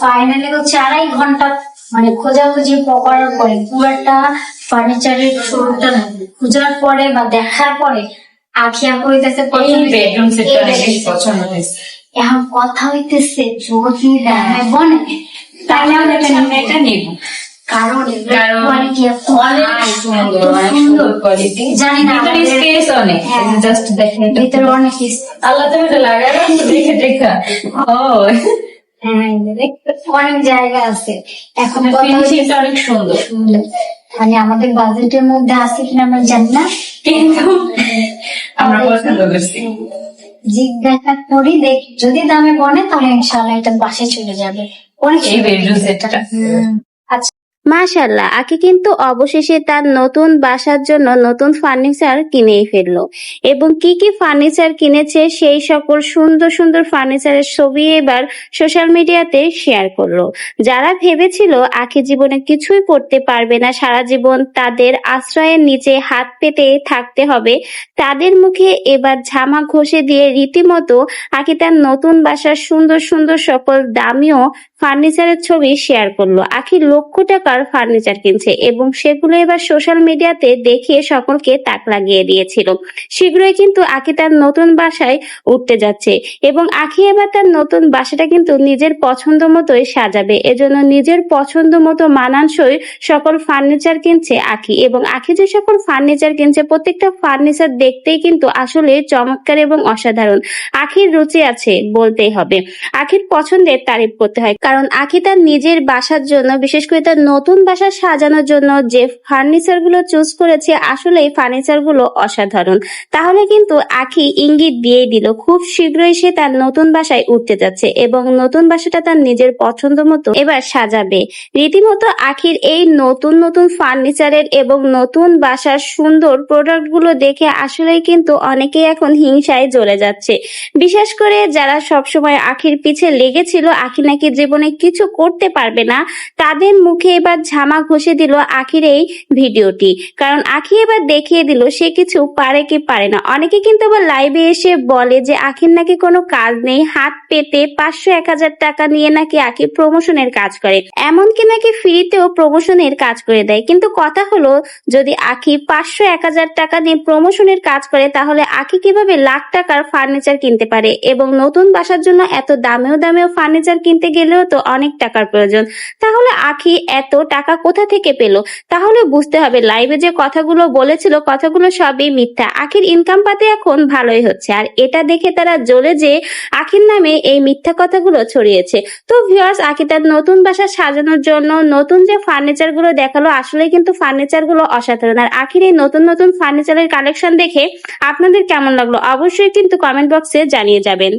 Finally হচ্ছে আড়াই ঘণ্টা মানে খোঁজাখুঁজি করার পরে পুরোটা ফার্নিচারের শোরুমটা খোঁজার পরে বা দেখার পরে আখি আপু হইতেছে বেডরুম সেটটা অনেক বেশি পছন্দ হয়েছে। এখন কথা হইতেছে যদি বনে তাহলে আমরা এটা নিব। এটা নিব। কারণ কোয়ালিটি জানি না অনেক হ্যাঁ। ও হ্যাঁ, অনেক জায়গা আছে। এখন অনেক সুন্দর। মানে আমাদের বাজেটের মধ্যে আছে কিনা আমরা জানি না। কিন্তু আমরা পছন্দ করছি। জিজ্ঞাসা করি দেখ যদি দামে বনে তাহলে ইনশাল্লাহ এটা বাসে চলে যাবে। এই বেডরুম সেটটা। হুম, মাশাল্লাহ আকি কিন্তু অবশেষে তার নতুন বাসার জন্য নতুন ফার্নিচার কিনেই ফেলল। এবং কি কি ফার্নিচার কিনেছে সেই সকল সুন্দর সুন্দর ফার্নিচারের ছবি এবার সোশ্যাল মিডিয়াতে শেয়ার করল। যারা ভেবেছিল আখি জীবনে কিছুই করতে পারবে না, সারা জীবন তাদের আশ্রয়ের নিচে হাত পেতে থাকতে হবে, তাদের মুখে এবার ঝামা ঘষে দিয়ে রীতিমতো আকি তার নতুন বাসার সুন্দর সুন্দর সকল দামিও ফার্নিচারের ছবি শেয়ার করল। আখি লক্ষ টাকার ফার্নিচার কিনছে এবং সেগুলো এবার সোশ্যাল মিডিয়াতে দেখিয়ে সকলকে তাক লাগিয়ে দিয়েছিল। শীঘ্রই কিন্তু আখি তার নতুন বাসায় উঠতে যাচ্ছে এবং আখি এবার তার নতুন বাসাটা কিন্তু নিজের পছন্দ মতোই সাজাবে। এজন্য নিজের পছন্দ মতো মানানসই সকল ফার্নিচার কিনছে আখি এবং আখি যে সকল ফার্নিচার কিনছে, প্রত্যেকটা ফার্নিচার দেখতেই কিন্তু আসলে চমৎকার এবং অসাধারণ। আখির রুচি আছে বলতেই হবে। আখির পছন্দের তারিফ করতে হয়। কারণ আখি তার নিজের বাসার জন্য, বিশেষ করে তার নতুন বাসা সাজানোর জন্য যে ফার্নিচারগুলো চুজ করেছে আসলে ফার্নিচারগুলো অসাধারণ। তাহলে কিন্তু আখি ইঙ্গিত দিয়ে দিল, খুব শীঘ্রই সে তার নতুন বাসায় উঠতে যাচ্ছে এবং নতুন বাসাটা তার নিজের পছন্দ মতো এবার সাজাবে। রীতিমতো আখির এই নতুন নতুন ফার্নিচারের এবং নতুন বাসার সুন্দর প্রোডাক্টগুলো দেখে আসলেই কিন্তু অনেকেই এখন হিংসায় জ্বলে যাচ্ছে। বিশেষ করে যারা সবসময় আখির পিছে লেগেছিল, আখি নাকি জীবনে কিছু করতে পারবে না। তাদের মুখে এবার ঝামা ঘষে দিল আখির এই ভিডিওটি। কারণ আখি এবার দেখিয়ে দিল সে কিছু পারে কি পারে না। অনেকে কিন্তু আবার লাইভে এসে বলে যে, আখির নাকি কোনো কাজ নেই। হাত পেতে পাঁচশো এক হাজার টাকা নিয়ে নাকি আখি প্রমোশনের কাজ করে। এমনকি নাকি ফ্রিতেও প্রমোশনের কাজ করে দেয়। কিন্তু কথা হলো, যদি আখি পাঁচশো এক হাজার টাকা নিয়ে প্রমোশনের কাজ করে, তাহলে আখি কীভাবে লাখ টাকার ফার্নিচার কিনতে পারে? এবং নতুন বাসার জন্য এত দামেও দামেও ফার্নিচার কিনতে গেলেও তো অনেক টাকার প্রয়োজন। তাহলে আখি এত টাকা কোথা থেকে পেল? তাহলে বুঝতে হবে লাইভে যে কথাগুলো বলেছিল, কথাগুলো সবই মিথ্যা। আখির ইনকাম পাতে এখন ভালোই হচ্ছে। আর এটা দেখে তারা জ্বলে যে আখির নামে এই মিথ্যা কথাগুলো ছড়িয়েছে। তো ভিউয়ার্স আখি তার নতুন বাসা সাজানোর জন্য নতুন যে ফার্নিচারগুলো দেখাল আসলে কিন্তু ফার্নিচারগুলো অসাধারণ। আর আখির এই নতুন নতুন ফার্নিচারের কালেকশন দেখে আপনাদের কেমন লাগল, অবশ্যই কিন্তু কমেন্ট বক্সে জানিয়ে যাবেন।